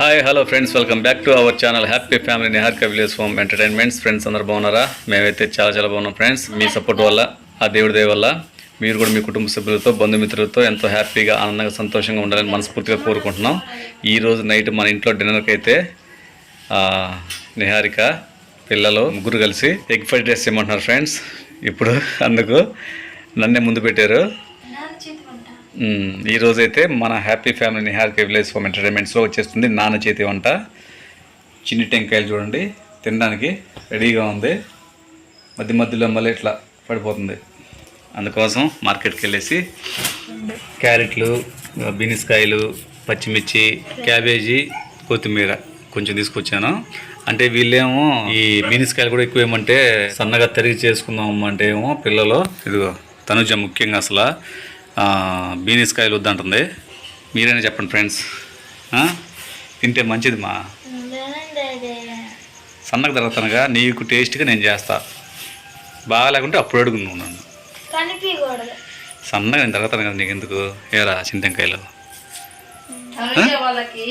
Hi hello friends welcome back to our channel happy family Niharika village home entertainments friends అందరు బాగున్నారా? మేమైతే చాలా చాలా బాగున్నాం ఫ్రెండ్స్ మీ సపోర్ట్ వల్ల ఆ దేవుడి దయ వల్ల మీరు కూడా మీ కుటుంబ సభ్యులతో బంధుమిత్రులతో ఎంతో హ్యాపీగా ఆనందంగా సంతోషంగా ఉండాలని మనస్ఫూర్తిగా కోరుకుంటున్నాం. ఈరోజు నైట్ మన ఇంట్లో డిన్నర్కి అయితే నిహారిక పిల్లలు ముగ్గురు కలిసి ఎగ్ ఫ్రైడ్ రైస్ చేయమంటున్నారు ఫ్రెండ్స్ ఇప్పుడు అందుకు నన్నే ముందు పెట్టారు. ఈరోజైతే మన happy family Niharika village home ఎంటర్టైన్మెంట్స్లో వచ్చేస్తుంది నాన్న చేతి వంట. చిన్ని టెంకాయలు చూడండి. తినడానికి రెడీగా ఉంది. మధ్య మధ్యలో మళ్ళీ ఇట్లా పడిపోతుంది. అందుకోసం మార్కెట్కి వెళ్ళేసి క్యారెట్లు బీనిస్కాయలు పచ్చిమిర్చి క్యాబేజీ కొత్తిమీర కొంచెం తీసుకొచ్చాను. అంటే వీళ్ళేమో ఈ బీనిస్కాయలు కూడా ఎక్కువ ఏమంటే సన్నగా తరిగి చేసుకుందాం అంటే ఏమో పిల్లలు. ఇదిగో తనుజ ముఖ్యంగా అసలు ఆ, బీనిస్కాయలు వద్దంటుంది. మీరైనా చెప్పండి ఫ్రెండ్స్? తింటే మంచిది మా సన్నగా తరుగుతానుగా నీకు టేస్ట్గా నేను చేస్తా. బాగా లేకుంటే అప్పుడు అడుగు నువ్వు నన్ను. సన్నగా నేను తరుగుతాను కదా నీకు ఎందుకు ఏరా చింతకాయలు? వాళ్ళకి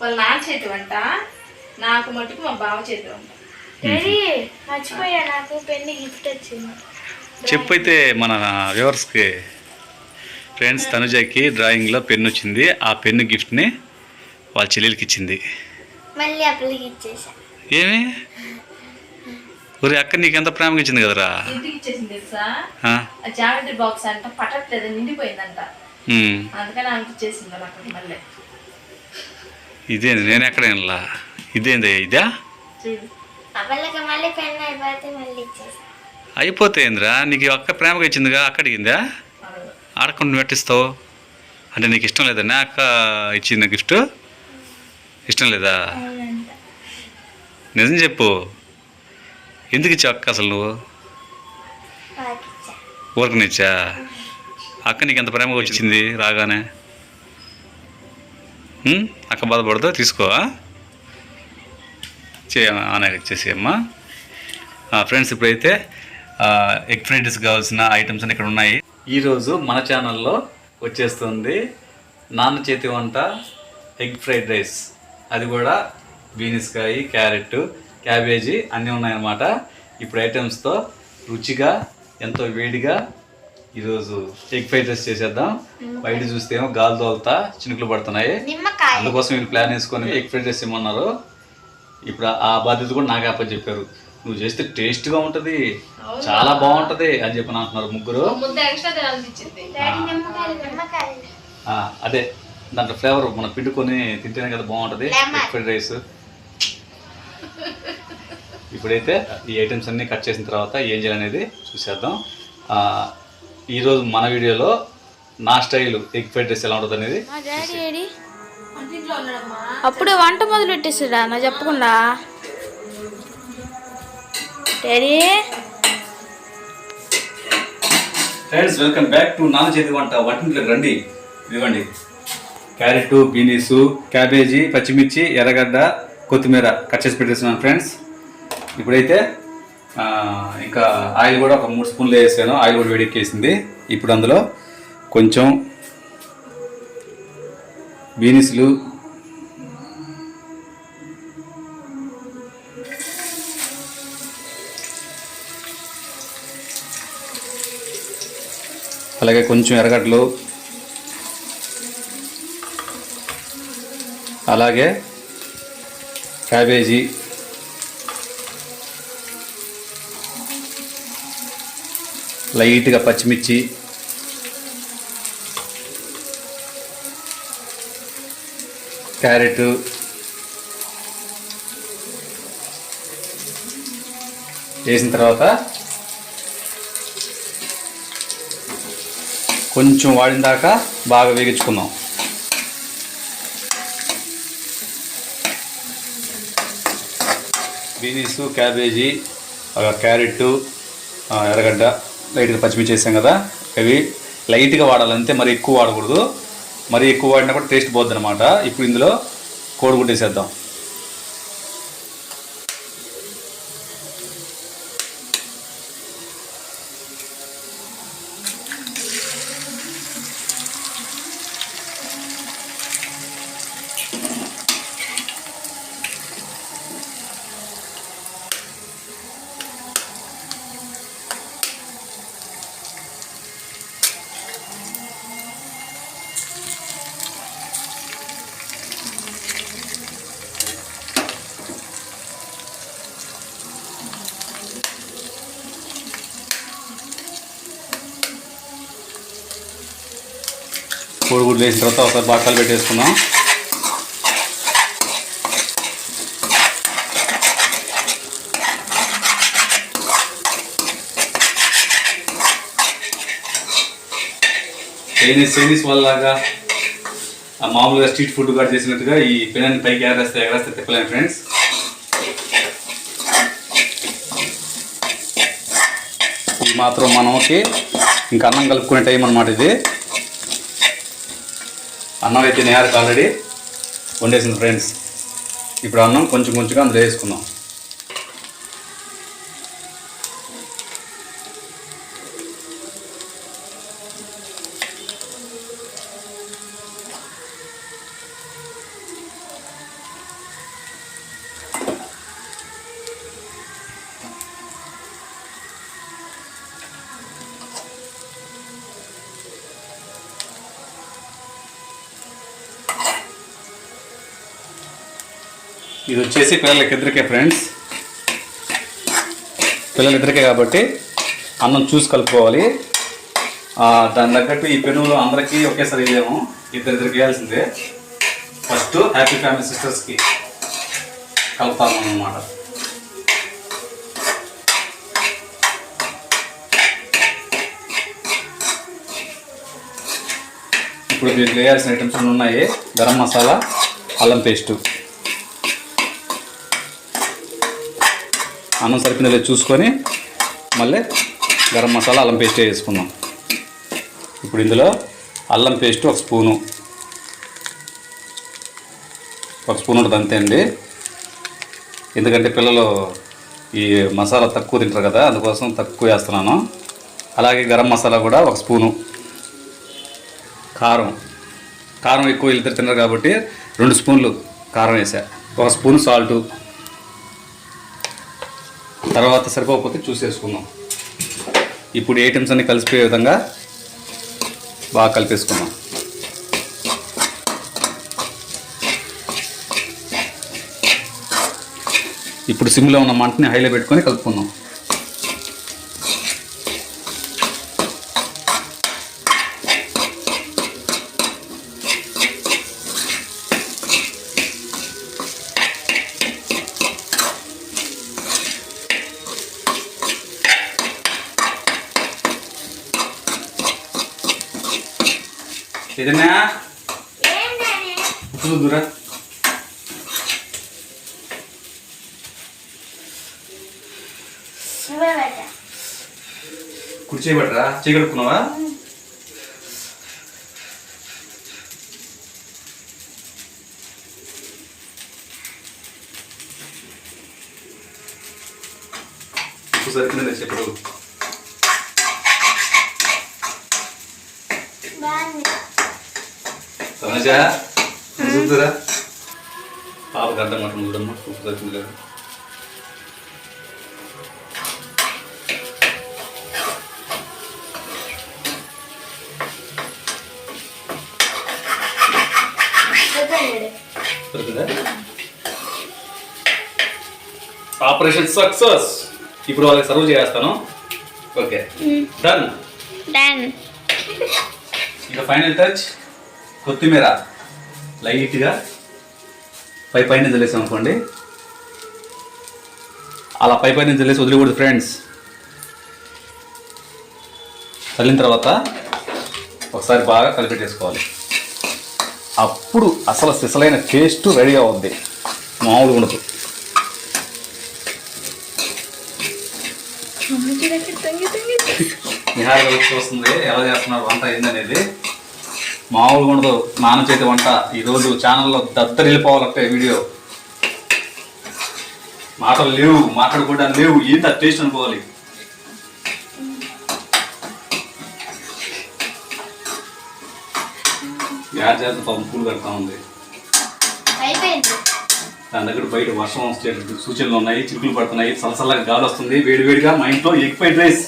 వాళ్ళ నాన్న చేతి వంట నాకు మటుకు మా బావ చేతి వంట. డాడీ మర్చిపోయా నాకు పెన్ను గిఫ్ట్ వచ్చింది. చెప్పు అయితే మన వ్యూవర్స్కి ఫ్రెండ్స్ తనుజకి డ్రాయింగ్లో పెన్ను వచ్చింది ఆ పెన్ను గిఫ్ట్ని వాళ్ళ చెల్లెలకి ఇచ్చింది ఏమి? ఒరే అక్క నీకు ఎంత ప్రేమగా ఇచ్చింది కదరా జామెట్రీ బాక్స్ అంట పట్టట్లేదు నిండిపోయిందంట. అందుకని మళ్ళీ. ఇదేంది? నేను ఎక్కడ వినలా ఇదేంది? ఇదా? అయిపోతే మళ్ళీ ఇచ్చేసా. అయిపోతే ఏందిరా? నీకు అక్క ప్రేమగా ఇచ్చిందిగా అక్క అడిగిందా అడగదు. ఆడకుండా నువ్వు పెట్టిస్తావు అంటే నీకు ఇష్టం లేదన్నా అక్క ఇచ్చింది గిఫ్ట్. ఇష్టం లేదా? నిజం చెప్పు. ఎందుకు ఇచ్చావు అక్క అసలు నువ్వు? ఊరకనిచ్చా? అక్క నీకు ఎంత ప్రేమగా వచ్చింది రాగానే? అక్క బాధపడదు తీసుకో చే ఆనగా ఫ్రెండ్స్ ఇప్పుడైతే ఎగ్ ఫ్రైడ్ రైస్ కావాల్సిన ఐటమ్స్ అన్ని ఇక్కడ ఉన్నాయి. ఈరోజు మన ఛానల్లో వచ్చేస్తుంది నాన్న చేతి వంట ఎగ్ ఫ్రైడ్ రైస్ అది కూడా బీనిస్కాయ క్యారెట్ క్యాబేజీ అన్నీ ఉన్నాయన్నమాట. ఇప్పుడు ఐటమ్స్తో రుచిగా ఎంతో వేడిగా ఈరోజు ఎగ్ ఫ్రైడ్ రైస్ చేసేద్దాం. బయట చూస్తే ఏమో గాలి తోలుతా చినుకులు పడుతున్నాయి. అందుకోసం వీళ్ళు ప్లాన్ వేసుకొని ఎగ్ ఫ్రైడ్ రైస్ ఇమ్మన్నారు. ఇప్పుడు ఆ బాధ్యత కూడా నాకు అప్ప చెప్పారు నువ్వు చేస్తే టేస్ట్గా ఉంటుంది. చాలా బాగుంటుంది అని చెప్పి అంటున్నారు ముగ్గురు. అదే దాంట్లో ఫ్లేవర్ మనం పిండుకొని తింటేనే కదా బాగుంటుంది. ఫ్రైడ్ రైస్ ఇప్పుడైతే ఈ ఐటమ్స్ అన్ని కట్ చేసిన తర్వాత ఏం చేయాలనేది చూసేద్దాం. ఆ, ఈరోజు మన వీడియోలో నా స్టైల్ ఎగ్ ఫ్రైడ్ రైస్ ఎలా ఉంటుంది అనేది అప్పుడు వంట మొదలు పెట్టేసాడా? నా చెప్పకుండా. Daddy friends welcome back to నాన్న చేతి వంట వంటింట్లోకి రండి. ఇదిగోండి. క్యారెట్ బీనీసు క్యాబేజీ పచ్చిమిర్చి ఎర్రగడ్డ కొత్తిమీర కట్ చేసి పెట్టేస్తున్నాను ఫ్రెండ్స్ ఇప్పుడైతే ఇంకా ఆయిల్ కూడా ఒక మూడు స్పూన్లు వేసాను. ఆయిల్ కూడా వేడెక్కేసింది. ఇప్పుడు అందులో కొంచెం బీనీసులు అలాగే కొంచెం ఎర్రగడ్డలు. అలాగే క్యాబేజీ. లైట్గా పచ్చిమిర్చి. క్యారెట్. వేసిన తర్వాత కొంచెం వాడిన దాకా బాగా వేగించుకుందాం. బీనీస్ క్యాబేజీ ఆ, క్యారెట్ ఎర్రగడ్డ లైట్గా పచ్చిమిర్చి వేసాం కదా అవి లైట్గా వాడాలంతే మరి ఎక్కువ వాడకూడదు. మరి ఎక్కువ వాడినా కూడా టేస్ట్ పోద్ది అనమాట ఇప్పుడు ఇందులో కోడిగుడ్డు వేసేద్దాం. కోడిగుడ్లు వేసిన తర్వాత ఒకసారి బాగా పెట్టేసుకున్నాం చైనీస్ చైనీస్ వాళ్ళలాగా ఆ మామూలుగా స్ట్రీట్ ఫుడ్ కూడా చేసినట్టుగా ఈ పెనాన్ని పైకి ఎగరేస్తే ఎగరేస్తే తిప్పలేము ఫ్రెండ్స్. ఇది మాత్రం మనకి ఇంకా అన్నం కలుపుకునే టైం అనమాట ఇది. అన్నం అయితే నేరకు ఆల్రెడీ వండేసింది ఫ్రెండ్స్ ఇప్పుడు అన్నం కొంచెం కొంచెంగా అందులో వేసుకుందాం. ఇది వచ్చేసి పిల్లలకి ఇద్దరికే ఫ్రెండ్స్. పిల్లలిద్దరికే కాబట్టి అన్నం చూసి కలుపుకోవాలి. దాని తగ్గట్టు ఈ పెనులు అందరికీ ఒకేసారి వేయము ఇద్దరిద్దరికి వేయాల్సిందే ఫస్ట్ హ్యాపీ ఫ్యామిలీ సిస్టర్స్కి కలుపుతాము అన్నమాట. ఇప్పుడు దీంట్లో వేయాల్సిన ఐటమ్స్ అన్నీ ఉన్నాయి. గరం మసాలా అల్లం పేస్టు. అన్నం సరిపోయిందో లేదు చూసుకొని మళ్ళీ గరం మసాలా అల్లం పేస్ట్ వేసుకుందాం. ఇప్పుడు ఇందులో అల్లం పేస్ట్ ఒక స్పూను. ఒక స్పూన్ ఉంటుంది అంతే అండి. ఎందుకంటే పిల్లలు ఈ మసాలా తక్కువ తింటారు కదా అందుకోసం తక్కువ వేస్తున్నాను. అలాగే గరం మసాలా కూడా ఒక స్పూను. కారం. కారం ఎక్కువ వెళ్తే తిన్నారు కాబట్టి రెండు స్పూన్లు కారం వేసా. ఒక స్పూన్ సాల్టు. తర్వాత సరిపోకపోతే చూసేసుకుందాం. ఇప్పుడు ఈ ఐటమ్స్ అన్ని కలిసిపోయే విధంగా బాగా కలిపేసుకుందాం. ఇప్పుడు సిమ్లో ఉన్న మంటని హైలో పెట్టుకొని కలుపుకుందాం. ఏదన్నా? ఏం డాడీ? చూదురా నువ్వే పెట్టా. కుడి చేయబడరా చేయగలుగుతున్నావా ఉప్పు సరిపోయిందా చెప్పడు బాగుంది సమజా చూద్దురా పాపకు అర్థం మాట చూడమ్మా ఉప్పు సరిపోయింది లేదు ఆపరేషన్ సక్సెస్. ఇప్పుడు వాళ్ళకి సర్వ్ చేస్తాను. ఓకే. డన్ డన్ ఇక ఫైనల్ టచ్? కొత్తిమీర లైట్గా పై పైన జల్లేసాం అనుకోండి. అలా పై పైన జల్లేసి వదిలేకూడదు ఫ్రెండ్స్. చల్లిన తర్వాత ఒకసారి బాగా కలిపెట్టేసుకోవాలి. అప్పుడు అసలు సిసలైన టేస్ట్ రెడీ అవుద్ది మామూలుగా ఉండదు. వచ్చి వస్తుంది. ఎలా చేస్తున్నారు? వంట ఏందనేది మామూలుగా ఉండదు. నాన్న చేతి వంట. ఈరోజు ఛానల్లో దద్దరిల్లిపోవాలంటే వీడియో. మాటలు లేవు మాట్లాడుకోవడానికి లేవు. ఏంటి ఆ టేస్ట్ అనుకోవాలి? యాడ్ చేస్తే పాపం పూలు కడతా ఉంది. దాని దగ్గర బయట వర్షం వచ్చే సూచనలు ఉన్నాయి చిరుకులు పడుతున్నాయి సలసలగా గాలి వస్తుంది వేడి వేడిగా మా ఇంట్లో egg fried rice.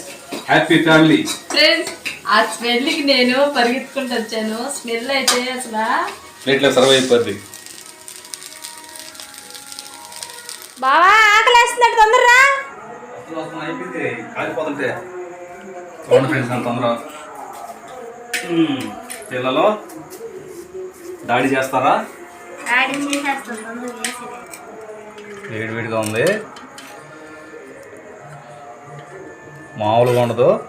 Happy family friends ఆ స్మెల్కి నేను పరిగెత్తుకుంటూ వచ్చాను. స్మెల్ అయితే అసలు ప్లేట్లో సర్వ్ అయిపోద్ది. బావా ఆకలి వేస్తున్నాడు తొందరరా. పిల్లలు దాడి చేస్తారా? వేడి వేడిగా ఉంది. మామూలుగా ఉండదు.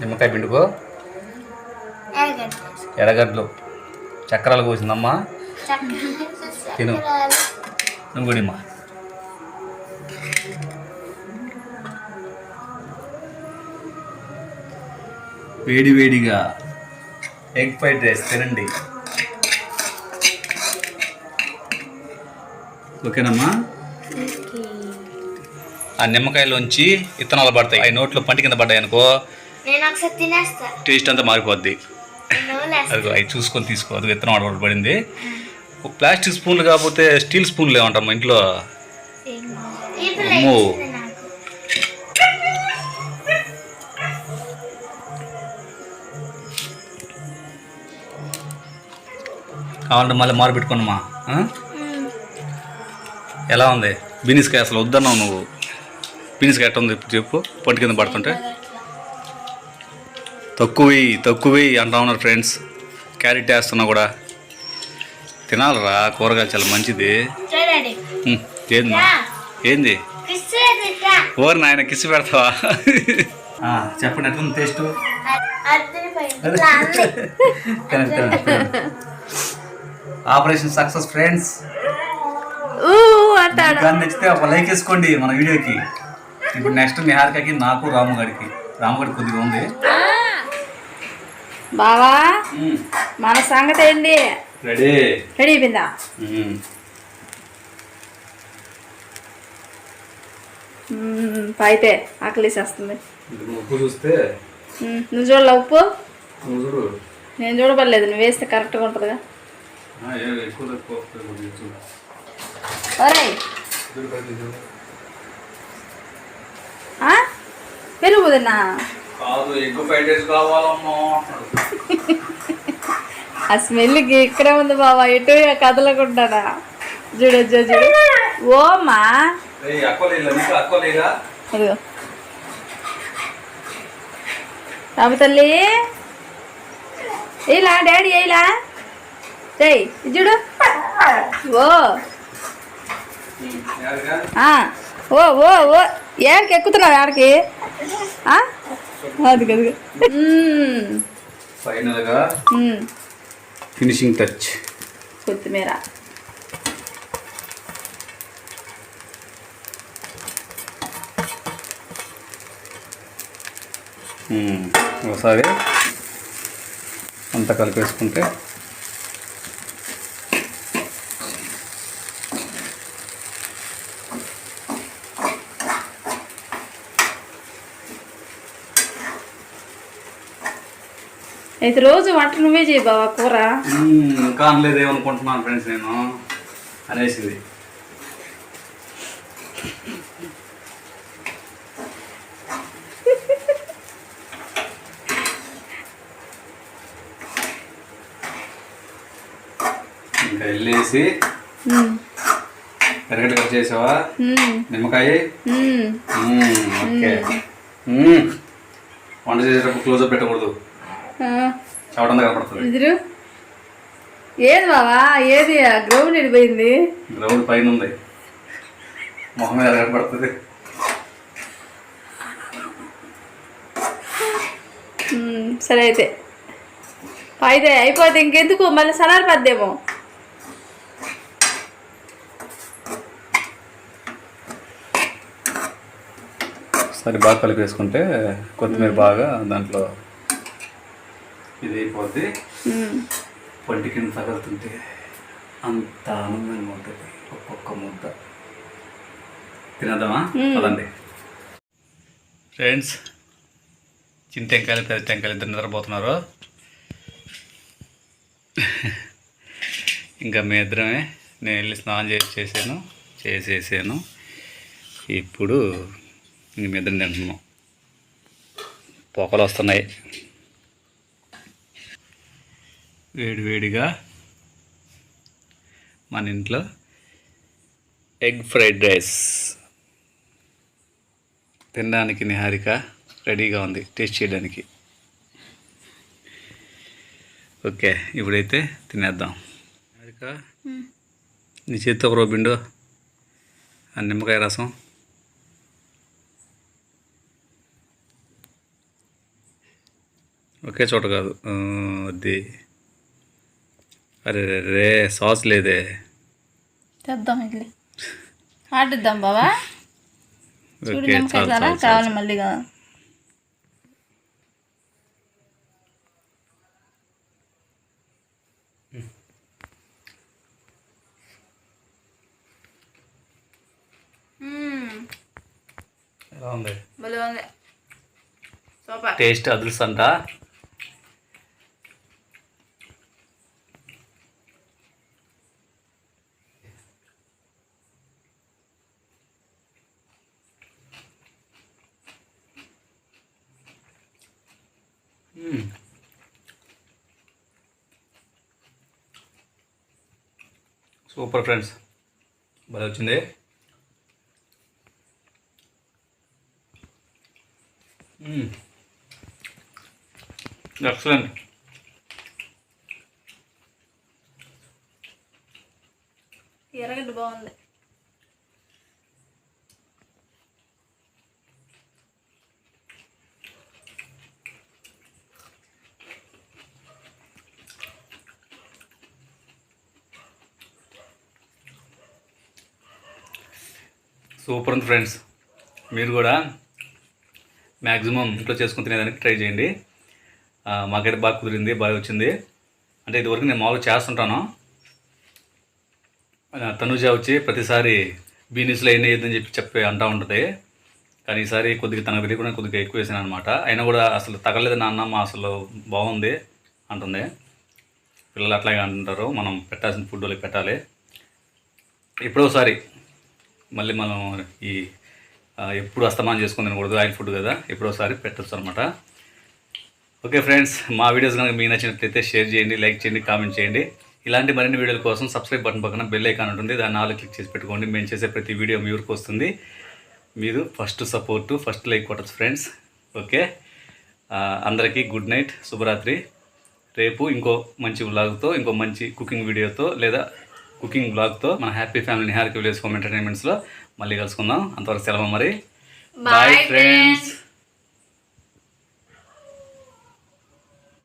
నిమ్మకాయ పిండుకో. ఎర్రగడ్డలు. చక్రాలు కోసిందమ్మా. తిను. నువ్వు కూడా వేడి వేడిగా ఎగ్ ఫ్రైడ్ రైస్ తినండి. ఓకేనమ్మా? ఆ నిమ్మకాయలోంచి ఇత్తనాలు పడతాయి. అవి నోట్లో పంటి కింద పడ్డాయి అనుకో నేను ఒకసారి తినేస్తా. టేస్ట్ అంతా మారిపోద్ది. అది అవి చూసుకొని తీసుకో. అది విత్తనం అడవడం పడింది. ఒక ప్లాస్టిక్ స్పూన్లు కాకపోతే స్టీల్ స్పూన్లు ఏమంటాం మా ఇంట్లో అమ్మో. కావాలంటే మళ్ళీ మారు? మ్మ్. ఎలా ఉంది? బీనిస్కాయ అసలు వద్దన్నావు నువ్వు. బీనిస్కాయ ఎట్ట ఉంది చెప్పు పొట్టి కింద పడుతుంటే. తక్కువై తక్కువై అంటా ఉన్నారు ఫ్రెండ్స్ క్యారెట్ వేస్తున్నా కూడా. తినాలరా కూరగాయలు చాలా మంచిది. ఏంది? ఏంది ఓరి నాయన కిసి పెడతావా? చెప్పండి ఎట్లుంది టేస్ట్ ఆపరేషన్ సక్సెస్ ఫ్రెండ్స్. కానీ నచ్చితే ఒక లైక్ వేసుకోండి మన వీడియోకి. ఇప్పుడు నెక్స్ట్ నిహారికకి నాకు రాము గడికి రాము గడికి కొద్దిగా ఉంది. బావా మన సంగతి ఏంటి? రెడీ. రెడీ అయిపోయిందా? అయితే ఆకలిసేస్తుంది. ఉప్పు చూస్తే. నువ్వు చూడలే ఉప్పు? నేను చూడబడలేదు నువ్వు వేస్తే కరెక్ట్గా ఉంటుందిగా. ఆ, ఏ- ఎక్కువ తక్కువ కాదు ఫ్రైడ్ రైస్ కావాలమ్మా. ఆ స్మెల్కి ఇక్కడే ఉంది బావా ఎటు కదలకుండానా? చూడు చూడు ఓమా అదిగో రాము తల్లి. ఇలా డాడీ ఇలా చెయ్యి చూడు. ఓ. ఓ ఓ ఓ. ఏడికి ఎక్కుతున్నావు ఆడికి ఆ? అది కదా ఫైనల్గా ఫినిషింగ్ టచ్. కొత్తిమీర. ఒకసారి అంతా కలిపేసుకుంటే అయితే రోజు వంట నువ్వే చేయి బావా కూర. ఇంకా అనలేదేమనుకుంటున్నాను ఫ్రెండ్స్ నేను? అనేసింది. ఇంకా వెళ్ళేసి. ఎరగడ్డ కట్ చేసావా? మ్మ్. నిమ్మకాయ? ఓకే. వంట చేసేటప్పుడు క్లోజ్అప్ పెట్టకూడదు. ఏది బావా? ఏది? గ్రౌండ్ వెళ్ళిపోయింది గ్రౌండ్ పైన ఉంది మొహం మీద కనపడుతుంది? సరే అయితే. అయితే అయిపోతే ఇంకెందుకు? మళ్ళీ సలార్ పద్దేమో. సరే బాగా కలిపేసుకుంటే కొత్తిమీర బాగా దాంట్లో ఇది అయిపోద్ది. పంటి కింద తగులుతుంటే అంత ఆనందంగా ఉంటుంది. ఒక్కొక్క ముద్ద. తినేద్దామా. పదండి. ఫ్రెండ్స్ చిన్న టెంకాయలు పెద్ద టెంకాయలు ఇద్దరు నిద్రపోతున్నారు ఇంకా మీ ఇద్దరమే నేను వెళ్ళి స్నానం చేసి చేసాను చేసేసాను. ఇప్పుడు ఇంక మీ ఇద్దరం తింటున్నాం. పొగలు వస్తున్నాయి. వేడివేడిగా మన ఇంట్లో ఎగ్ ఫ్రైడ్ రైస్ తినడానికి నిహారిక రెడీగా ఉంది టేస్ట్ చేయడానికి. ఓకే ఇప్పుడైతే తినేద్దాం. నిహారిక నీ చేతితో ఒక రోబిండో ఆ నిమ్మకాయ రసం. ఒకే చోట కాదు అది అరే రే రే సాస్ లేదే. చేద్దాం ఇడ్లీ. ఆడిద్దాం బావా. చూడు నిమ్మకాయ చాలు కావాలి సూపర్. టేస్ట్ అదుల్స్ సూపర్ ఫ్రెండ్స్. భలే వచ్చింది. ఎక్సలెంట్ ఎర్రగడ్డ బాగుంది సూపర్ ఉంది ఫ్రెండ్స్. మీరు కూడా మ్యాక్సిమం ఇంట్లో చేసుకుని తినేదానికి ట్రై చేయండి. మాకైతే బాగా కుదిరింది బాగా వచ్చింది. అంటే ఇదివరకు నేను మామూలుగా చేస్తుంటాను. తనుజ వచ్చి ప్రతిసారి బీనీస్లో ఎన్ని వేయద్దని చెప్పి చెప్పి అంటూ ఉంటుంది. కానీ ఈసారి కొద్దిగా తనకు తెలియకుండా కొద్దిగా ఎక్కువ వేసాను అనమాట అయినా కూడా అసలు తగలేదు నాన్న మా అసలు బాగుంది అంటుంది. పిల్లలు అట్లాగే అంటుంటారు మనం పెట్టాల్సిన ఫుడ్ వాళ్ళకి పెట్టాలి. ఎప్పుడోసారి మళ్ళీ మనం ఈ ఎప్పుడు అస్తమానం చేసుకుని తినకూడదు ఆయిల్ ఫుడ్ కదా ఎప్పుడోసారి పెట్టచ్చు అనమాట ఓకే ఫ్రెండ్స్ మా వీడియోస్ కనుక మీకు నచ్చినట్లయితే షేర్ చేయండి లైక్ చేయండి కామెంట్ చేయండి. ఇలాంటి మరిన్ని వీడియోల కోసం సబ్స్క్రైబ్ బటన్ పక్కన బెల్ ఐకాన్ ఉంటుంది దాన్ని నాలుగు క్లిక్ చేసి పెట్టుకోండి. మేము చేసే ప్రతి వీడియో మీ ఊరికి వస్తుంది. మీరు ఫస్ట్ సపోర్టు ఫస్ట్ లైక్ కొట్టచ్చు ఫ్రెండ్స్. ఓకే? అందరికీ గుడ్ నైట్ శుభరాత్రి. రేపు ఇంకో మంచి వ్లాగ్తో ఇంకో మంచి కుకింగ్ వీడియోతో లేదా కుకింగ్ బ్లాగ్తో మన happy family Niharika village home ఎంటర్టైన్మెంట్స్లో మళ్ళీ కలుసుకుందాం. అంతవరకు సెలవు మరి. Bye friends